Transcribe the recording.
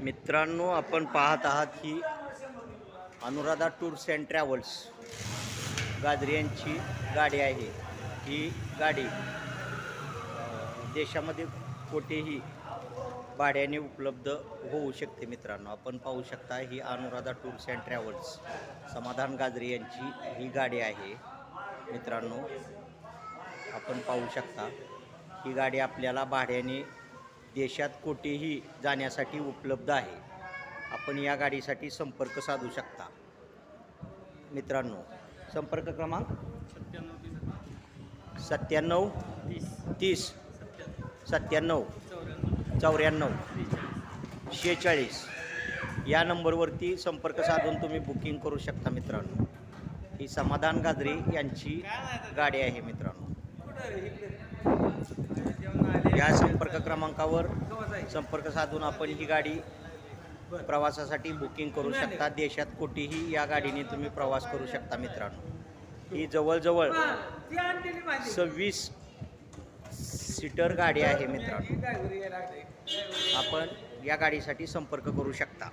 मित्रांनो आपण पाहत आहात ही Anuradha tours and travels Gajari यांची गाडी आहे. ही गाडी देशामध्ये कुठेही भाड्याने उपलब्ध होऊ शकते मित्रांनो. आपण पाहू शकता ही Anuradha tours and travels Samadhan Gajare यांची ही गाडी आहे. मित्रांनो आपण पाहू शकता ही गाडी आपल्याला भाड्याने देशात कुठेही जाण्यासाठी उपलब्ध आहे. आपण या गाडीसाठी संपर्क साधू शकता. मित्रांनो संपर्क क्रमांक? सत्त्याण्णव तीस. सत्त्याण्णव चौऱ्याण्णव शेहेचाळीस. या नंबरवरती संपर्क साधून तुम्ही बुकिंग करू शकता मित्रांनो. ही समाधान गाजरे यांची गाडी आहे मित्रांनो. या क्रमांकावर संपर्क साधून आपण ही गाडी प्रवासासाठी बुकिंग करू शकता. देशात कुठेही या गाडीने तुम्ही प्रवास करू शकता मित्रांनो. ही जवळजवळ सव्वीस सीटर गाडी आहे मित्रांनो. आपण या गाडीसाठी संपर्क करू शकता.